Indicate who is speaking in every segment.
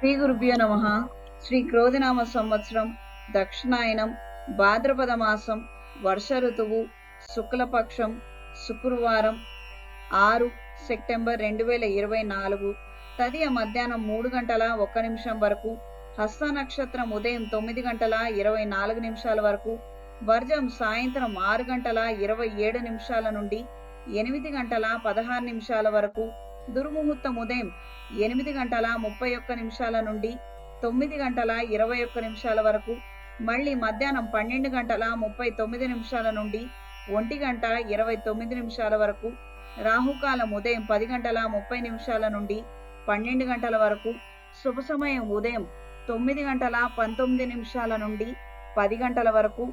Speaker 1: శ్రీ గురుభ్యో నమ. శ్రీ క్రోధినామ సంవత్సరం దక్షిణాయనం భాద్రపద మాసం వర్ష ఋతువు శుక్లపక్షం శుక్రవారం ఆరు సెప్టెంబర్ రెండు వేల ఇరవై నాలుగు. తదియ మధ్యాహ్నం మూడు గంటల ఒక్క నిమిషం వరకు హస్త నక్షత్రం ఉదయం తొమ్మిది గంటల ఇరవై నాలుగు నిమిషాల వరకు వర్జం సాయంత్రం ఆరు గంటల ఇరవై ఏడు నిమిషాల నుండి ఎనిమిది గంటల పదహారు నిమిషాల వరకు దుర్ముహూర్తం ఉదయం ఎనిమిది గంటల ముప్పై ఒక్క నిమిషాల నుండి తొమ్మిది గంటల ఇరవై ఒక్క నిమిషాల వరకు మళ్ళీ మధ్యాహ్నం పన్నెండు గంటల ముప్పై తొమ్మిది నిమిషాల నుండి ఒంటి గంట ఇరవై తొమ్మిది నిమిషాల వరకు రాహుకాలం ఉదయం పది గంటల ముప్పై నిమిషాల నుండి పన్నెండు గంటల వరకు శుభ సమయం ఉదయం తొమ్మిది గంటల పంతొమ్మిది నిమిషాల నుండి పది గంటల వరకు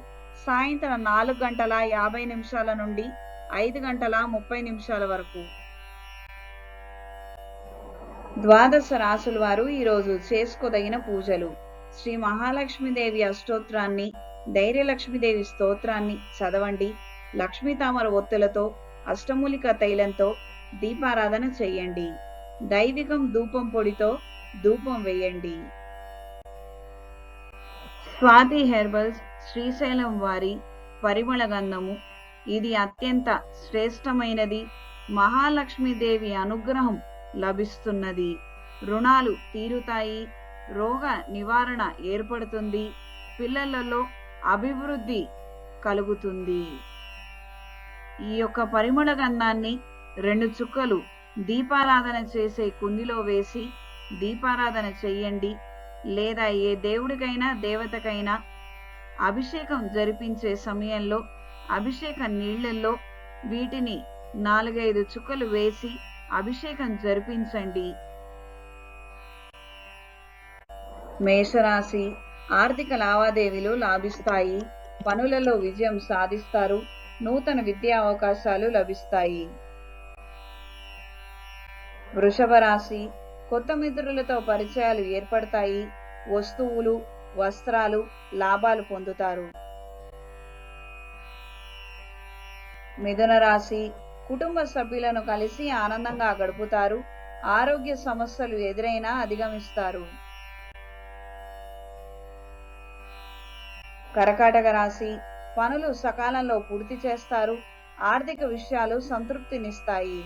Speaker 1: సాయంత్రం నాలుగు గంటల యాభై నిమిషాల నుండి ఐదు గంటల ముప్పై నిమిషాల వరకు. ద్వాదశ రాసుల వారు ఈరోజు చేసుకోదగిన పూజలు. శ్రీ మహాలక్ష్మీదేవి అష్టోత్రాన్ని ధైర్యలక్ష్మీదేవి స్తోత్రాన్ని చదవండి. లక్ష్మీ తామర ఒత్తులతో అష్టమూలిక తైలంతో దీపారాధన చేయండి. దైవికం ధూపం పొడితో ధూపం వేయండి. స్వాతి హెర్బల్స్ శ్రీశైలం వారి పరిమళ గంధము. ఇది అత్యంత శ్రేష్టమైనది. మహాలక్ష్మీదేవి అనుగ్రహం లభిస్తున్నది. రుణాలు తీరుతాయి. రోగ నివారణ ఏర్పడుతుంది. పిల్లలలో అభివృద్ధి కలుగుతుంది. ఈ యొక్క పరిమళ గంధాన్ని రెండు చుక్కలు దీపారాధన చేసే కుందిలో వేసి దీపారాధన చెయ్యండి లేదా ఏ దేవుడికైనా దేవతకైనా అభిషేకం జరిపించే సమయంలో అభిషేక నీళ్ళలో వీటిని నాలుగైదు చుక్కలు వేసి అభిషేకం జరిపించండి. మేషరాశి ఆర్థిక లావాదేవీలు లాభిస్తాయి. పనులలో విజయం సాధిస్తారు. నూతన విద్యా అవకాశాలు లభిస్తాయి. వృషభ రాశి కొత్త మిత్రులతో పరిచయాలు ఏర్పడతాయి. వస్తువులు వస్త్రాలు లాభాలు పొందుతారు. మిథున రాశి కుటుంబ సభ్యులను కలిసి ఆనందంగా గడుపుతారు. ఆరోగ్య సమస్యలు ఎదురైనా అధిగమిస్తారు. కరకాటక రాశి పనులు సకాలంలో పూర్తి చేస్తారు. ఆర్థిక విషయాలు సంతృప్తినిస్తాయి.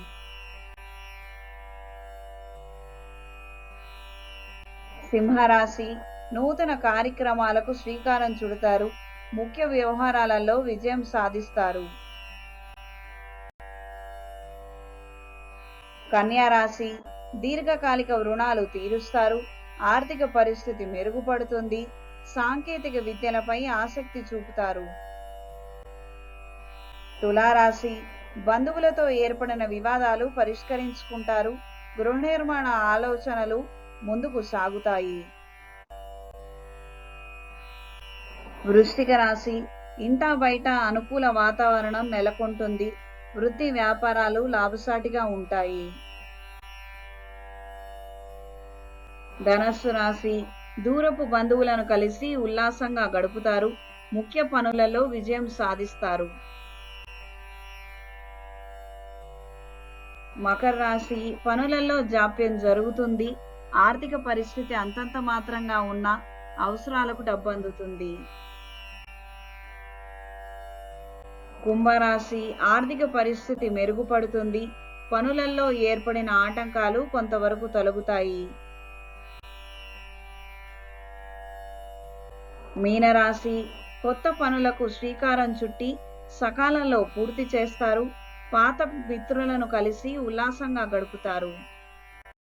Speaker 1: సింహరాశి నూతన కార్యక్రమాలకు శ్రీకారం చుడతారు. ముఖ్య వ్యవహారాలలో విజయం సాధిస్తారు. కన్యా రాశి దీర్ఘకాలిక రుణాలు తీరుస్తారు. ఆర్థిక పరిస్థితి మెరుగుపడుతుంది. సాంకేతిక విద్యలపై ఆసక్తి చూపుతారు. తులారాశి బంధువులతో ఏర్పడిన వివాదాలు పరిష్కరించుకుంటారు. గృహ నిర్మాణ ఆలోచనలు ముందుకు సాగుతాయి. వృశ్చిక రాశి ఇంటా బయట అనుకూల వాతావరణం నెలకొంటుంది. వృత్తి వ్యాపారాలు లాభసాటిగా ఉంటాయి. ధనస్సు రాశి దూరపు బంధువులను కలిసి ఉల్లాసంగా గడుపుతారు. ముఖ్య పనులలో విజయం సాధిస్తారు. మకర రాశి పనులలో జాప్యం జరుగుతుంది. ఆర్థిక పరిస్థితి అంతంత మాత్రంగా ఉన్న అవసరాలకు డబ్బు అందుతుంది. కుంభరాశి ఆర్థిక పరిస్థితి మెరుగుపడుతుంది. పనులలో ఏర్పడిన ఆటంకాలు కొంతవరకు తొలగుతాయి. మీనరాశి కొత్త పనులకు శ్రీకారం చుట్టి సకాలంలో పూర్తి చేస్తారు. పాత మిత్రులను కలిసి ఉల్లాసంగా గడుపుతారు.